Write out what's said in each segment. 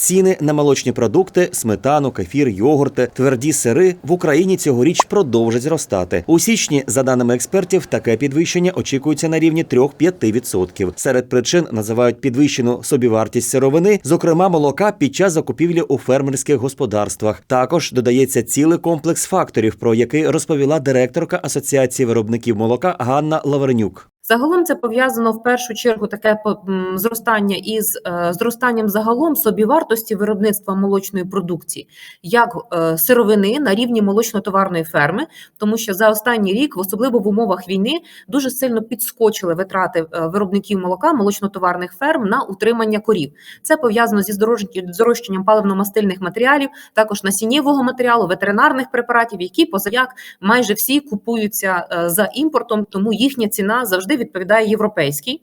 Ціни на молочні продукти, сметану, кефір, йогурти, тверді сири в Україні цьогоріч продовжать зростати. У січні, за даними експертів, таке підвищення очікується на рівні 3-5%. Серед причин називають підвищену собівартість сировини, зокрема молока під час закупівлі у фермерських господарствах. Також додається цілий комплекс факторів, про який розповіла директорка Асоціації виробників молока Ганна Лавренюк. Загалом це пов'язано в першу чергу таке зростання із е, зростанням загалом собівартості виробництва молочної продукції, як е, сировини на рівні молочно-товарної ферми, тому що за останній рік, особливо в умовах війни, дуже сильно підскочили витрати е, виробників молока молочно-товарних ферм на утримання корів. Це пов'язано зі здорож- здорожчанням паливно-мастильних матеріалів, також насіннєвого матеріалу, ветеринарних препаратів, які позаяк майже всі купуються за імпортом, тому їхня ціна завжди відповідає європейській.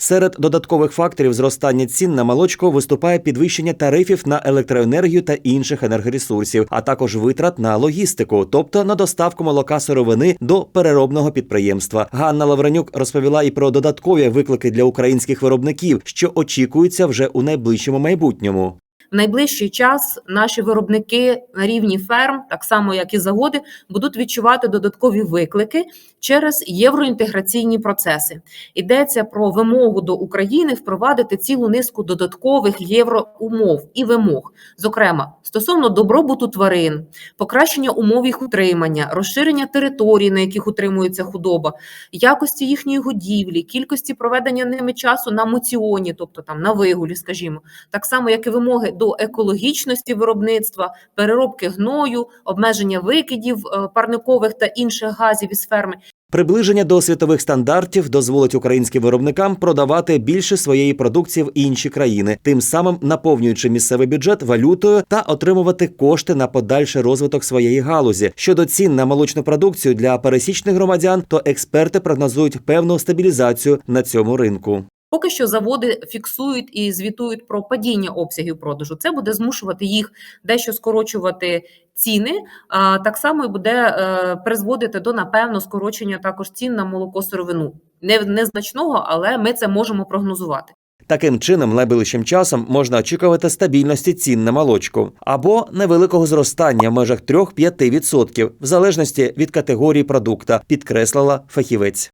Серед додаткових факторів зростання цін на молочко виступає підвищення тарифів на електроенергію та інших енергоресурсів, а також витрат на логістику, тобто на доставку молока сировини до переробного підприємства. Ганна Лавренюк розповіла і про додаткові виклики для українських виробників, що очікуються вже у найближчому майбутньому. В найближчий час наші виробники на рівні ферм, так само як і заводи, будуть відчувати додаткові виклики через євроінтеграційні процеси. Йдеться про вимогу до України впровадити цілу низку додаткових євроумов і вимог, зокрема стосовно добробуту тварин, покращення умов їх утримання, розширення територій, на яких утримується худоба, якості їхньої годівлі, кількості проведення ними часу на моціоні, тобто там на вигулі, скажімо, так само як і вимоги до екологічності виробництва, переробки гною, обмеження викидів е, парникових та інших газів із ферми. Приближення до світових стандартів дозволить українським виробникам продавати більше своєї продукції в інші країни, тим самим наповнюючи місцевий бюджет валютою та отримувати кошти на подальший розвиток своєї галузі. Щодо цін на молочну продукцію для пересічних громадян, то експерти прогнозують певну стабілізацію на цьому ринку. Поки що заводи фіксують і звітують про падіння обсягів продажу. Це буде змушувати їх дещо скорочувати ціни. А так само і буде е, призводити до напевно скорочення також цін на молоко сировину. Не незначного, але ми це можемо прогнозувати. Таким чином, найближчим часом можна очікувати стабільності цін на молочку або невеликого зростання в межах 3-5% в залежності від категорії продукта, підкреслила фахівець.